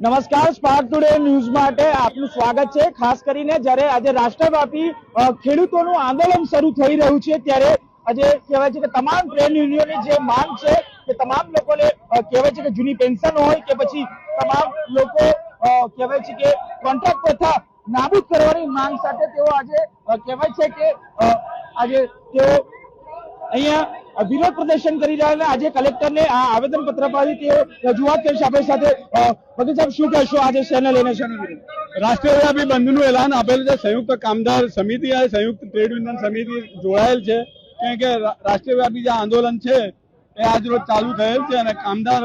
નમસ્કાર spark today news માટે આપનું સ્વાગત છે. ખાસ કરીને જ્યારે આજે રાષ્ટ્રવ્યાપી ખેડૂતોનું આંદોલન શરૂ થઈ રહ્યું છે, ત્યારે આજે કહેવાય છે કે તમામ ટ્રેડ યુનિયનની જે માંગ છે કે તમામ લોકોને કહેવાય છે કે જૂની પેન્શન હોય કે પછી તમામ લોકો કહેવાય છે કે કોન્ટ્રાક્ટ પ્રથા નાબૂદ કરવાની માંગ સાથે તેઓ આજે કહેવાય છે કે આજે તેઓ અહીંયા વિરોધ પ્રદર્શન કરી રહ્યા અને આજે કલેક્ટરને આ આવેદન પત્ર પાડી તે રજૂઆત કરી છે. આપણી સાથે ભગત સાહેબ, શું કહેશો? આજે શેને લઈને રાષ્ટ્રવ્યાપી બંધનું એલાન આપેલું છે. સંયુક્ત કામદાર સમિતિ અને સંયુક્ત ટ્રેડ યુનિયન સમિતિ જોડાયેલ છે. કારણ કે રાષ્ટ્રવ્યાપી જે આંદોલન છે, એ આજ રોજ ચાલુ થયેલ છે અને કામદાર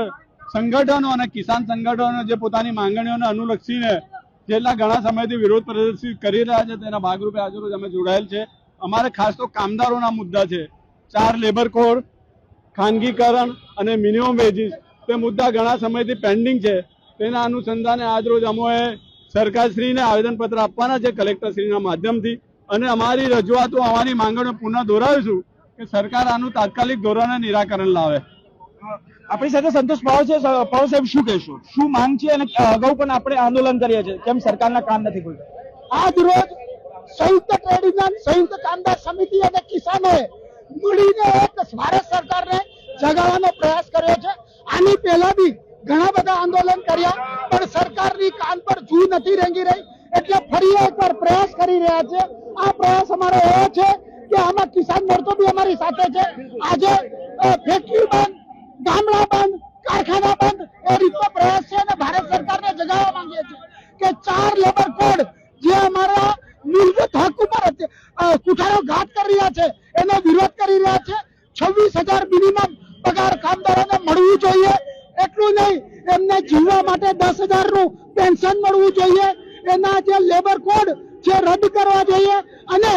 સંગઠનો અને કિસાન સંગઠનો જે પોતાની માંગણીઓને અનુલક્ષીને છેલ્લા ઘણા સમયથી વિરોધ પ્રદર્શિત કરી રહ્યા છે, તેના ભાગરૂપે આજરોજ અમે જોડાયેલ છે. અમારે ખાસ તો કામદારોના મુદ્દા છે. ચાર લેબર કોડ ખાનગીકરણ અને મિનિમમ વેજીસ તે મુદ્દા ઘણા સમયથી પેન્ડિંગ છે. તેના અનુસંધાને આજરોજ અમોએ સરકારશ્રીને આવેદનપત્ર આપવાના છે કલેક્ટરશ્રીના માધ્યમથી. અને અમારી રજૂઆતો આવવાની માંગણીઓ પુનઃ દોહરાવીશું કે સરકાર આનું તાત્કાલિક ધોરણે નિરાકરણ લાવે. આપણી સાથે સંતોષ પાવ છે પાવ સાહેબ શું કહેશો? શું માંગ છે અને અગાઉ પણ આપણે આંદોલન કરીએ છીએ? કેમ સરકારના કામ નથી કોઈ? આજ રોજ સંયુક્ત ટ્રેડ યુનિયન સંયુક્ત કામદાર સમિતિ અને કિસાનોએ મળીને એક ભારત સરકારને જગાવવાનો પ્રયાસ કર્યો છે. આની પહેલા બી ઘણા બધા આંદોલન કર્યા, પણ સરકારની કાન પર જૂ નથી રેંગી રહી. એટલે ફરી એકવાર પ્રયાસ કરી રહ્યા છે. આ પ્રયાસ અમારો એવો છે કે આમાં કિસાન મોરચો બી અમારી સાથે છે. આજે ફેક્ટરી બંધ, ગામડા બંધ, કારખાના બંધ, એ રીતનો પ્રયાસ છે અને ભારત સરકારને જગાવવા માંગીએ છીએ કે ચાર લેબર કોડ જે અમારા મૂળભૂત હક ઉપર કુઠારો ઘાત કરી રહ્યા છે એનો વિરોધ કરી રહ્યા છે. છવ્વીસ હજાર મિનિમમ પગાર કામદારોને મળવું જોઈએ. એટલું નહીં, એમને જીવવા માટે દસ હજારનું પેન્શન મળવું જોઈએ. એના જે લેબર કોડ છે રદ કરવા જોઈએ. અને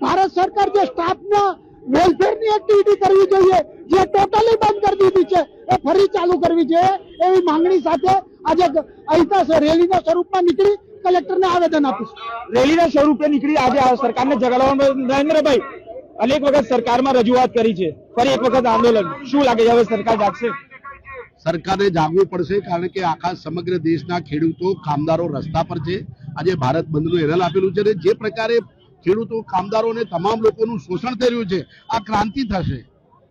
ભારત સરકાર જે સ્ટાફના વેલફેરની એક્ટિવિટી કરવી જોઈએ, જે ટોટલી બંધ કરી દીધી છે, એ ફરી ચાલુ કરવી જોઈએ. એવી માંગણી સાથે આજે અહિંસા રેલીના સ્વરૂપમાં નીકળી કલેક્ટરને આવેદન આપીશ. રેલીના સ્વરૂપે નીકળી આજે સરકારને જગાડવામાં નરેન્દ્રભાઈ અનેક વખત સરકારમાં રજૂઆત કરી છે. ફરી એક વખત આંદોલન. શું લાગે છે? હવે સરકાર જાગશે? સરકારે જાગવું પડશે કારણ કે આખા સમગ્ર દેશના ખેડૂતો, કામદારો રસ્તા પર છે. આજે ભારત બંધનું એલાન આપેલું છે અને જે પ્રકારે ખેડૂતો, કામદારો અને તમામ લોકોનું શોષણ થઈ રહ્યું છે, આ ક્રાંતિ થશે.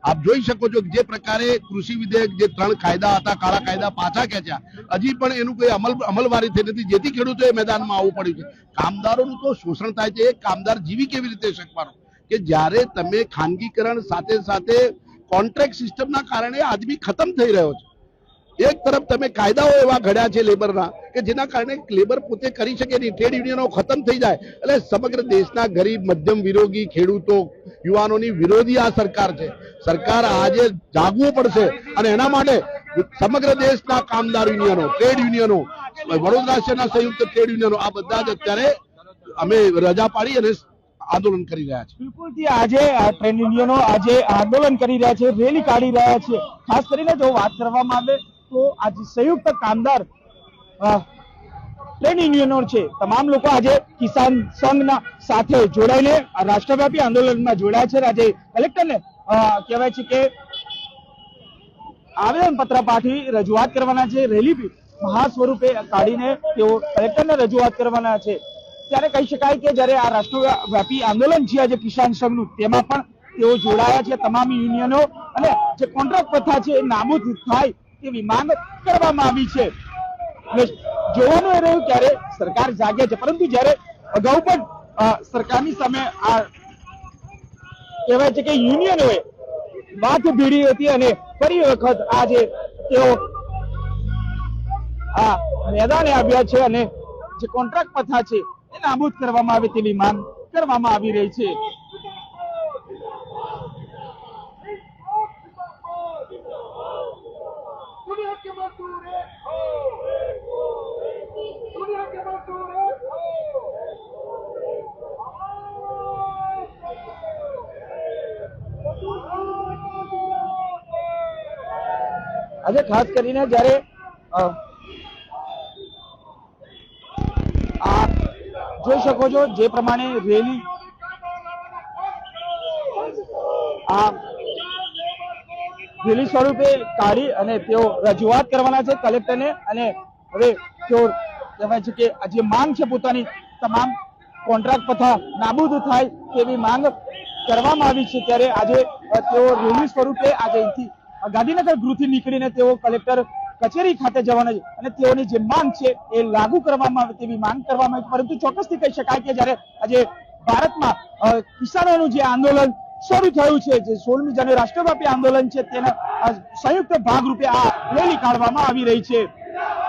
આપ જોઈ શકો છો જે પ્રકારે કૃષિ વિધેયક જે ત્રણ કાયદા હતા, કાળા કાયદા પાછા ખેંચ્યા. હજી પણ એનું કોઈ અમલ, અમલવારી થઈ નથી. જેથી ખેડૂતોએ મેદાનમાં આવવું પડ્યું છે. કામદારોનું તો શોષણ થાય છે. એ કામદાર જીવી કેવી રીતે શકવાનો? કે જ્યારે તમે ખાનગીકરણ સાથે સાથે કોન્ટ્રાક્ટ સિસ્ટમના કારણે આદમી ખતમ થઈ રહ્યો છે. એક તરફ તમે કાયદાઓ એવા ઘડ્યા છે લેબરના કે જેના કારણે લેબર પોતે કરી શકે નહીં, ટ્રેડ યુનિયનો ખતમ થઈ જાય. એટલે સમગ્ર દેશના ગરીબ, મધ્યમ વિરોધી ખેડૂતો, યુવાનોની વિરોધી આ સરકાર છે. સરકાર આજે જાગવું પડશે અને એના માટે સમગ્ર દેશના કામદાર યુનિયનો, ટ્રેડ યુનિયનો, વડોદરા શહેરના સંયુક્ત ટ્રેડ યુનિયનો, આ બધા જ અત્યારે અમે રજા પાડી અને આંદોલન કરી રહ્યા છે. બિલકુલથી આજે ટ્રેન યુનિયનો આજે આંદોલન કરી રહ્યા છે, રેલી કાઢી રહ્યા છે. ખાસ કરીને જો વાત કરવામાં આવે તો આજે સંયુક્ત કામદાર ટ્રેન યુનિયનો છે. તમામ લોકો આજે કિસાન સંઘના સાથે જોડાઈને રાષ્ટ્રવ્યાપી આંદોલનમાં જોડાયા છે. આજે કલેક્ટરને કહેવાય છે કે આવેદન પત્ર પાઠવી રજૂઆત કરવાના છે. રેલી મહા સ્વરૂપે કાઢીને તેઓ કલેક્ટરને રજૂઆત કરવાના છે. ત્યારે કહી શકાય કે જ્યારે આ રાષ્ટ્રવ્યાપી આંદોલન છે આજે કિસાન સંઘનું, તેમાં પણ તેઓ જોડાયા છે તમામ યુનિયનો અને જે કોન્ટ્રાક્ટ પ્રથા છે એ નાબૂદ થાય એવી માંગ કરવામાં આવી છે. જોવાનું એ રહ્યું ત્યારે સરકાર જાગે છે. પરંતુ જ્યારે અગાઉ પણ સરકારની સામે આ કહેવાય છે કે યુનિયનોએ વાત ભીડી હતી અને ફરી વખત આજે તેઓ આ મેદાને આવ્યા છે અને જે કોન્ટ્રાક્ટ પ્રથા છે નાબૂદ કરવામાં આવે તેવી માંગ કરવામાં આવી રહી છે. આજે ખાસ કરીને જ્યારે અ, આ જોઈ શકો છો જે પ્રમાણે રેલી આ રેલી સ્વરૂપે કાઢી અને તેઓ રજૂઆત કરવાના છે કલેક્ટરને અને હવે તેઓ કહેવાય છે કે જે માંગ છે પોતાની તમામ કોન્ટ્રાક્ટ પથા નાબૂદ થાય તેવી માંગ કરવામાં આવી છે ત્યારે આજે તેઓ રેલી સ્વરૂપે આજે અહીંથી ગાંધીનગર ગૃહથી નીકળીને તેઓ કલેક્ટર કચેરી ખાતે જવાના છે. અને તેઓની જે માંગ છે એ લાગુ કરવામાં આવે તેવી માંગ કરવામાં આવી પરંતુ ચોક્કસથી કહી શકાય કે જ્યારે આજે ભારતમાં કિસાનોનું જે આંદોલન શરૂ થયું છે, જે સોળમી જાન્યુઆરી રાષ્ટ્રવ્યાપી આંદોલન છે, તેના સંયુક્ત ભાગરૂપે આ રેલી કાઢવામાં આવી રહી છે.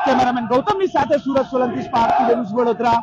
કેમેરામેન ગૌતમની સાથે સુરત સોલંકી સ્પાર્ક વડોદરા.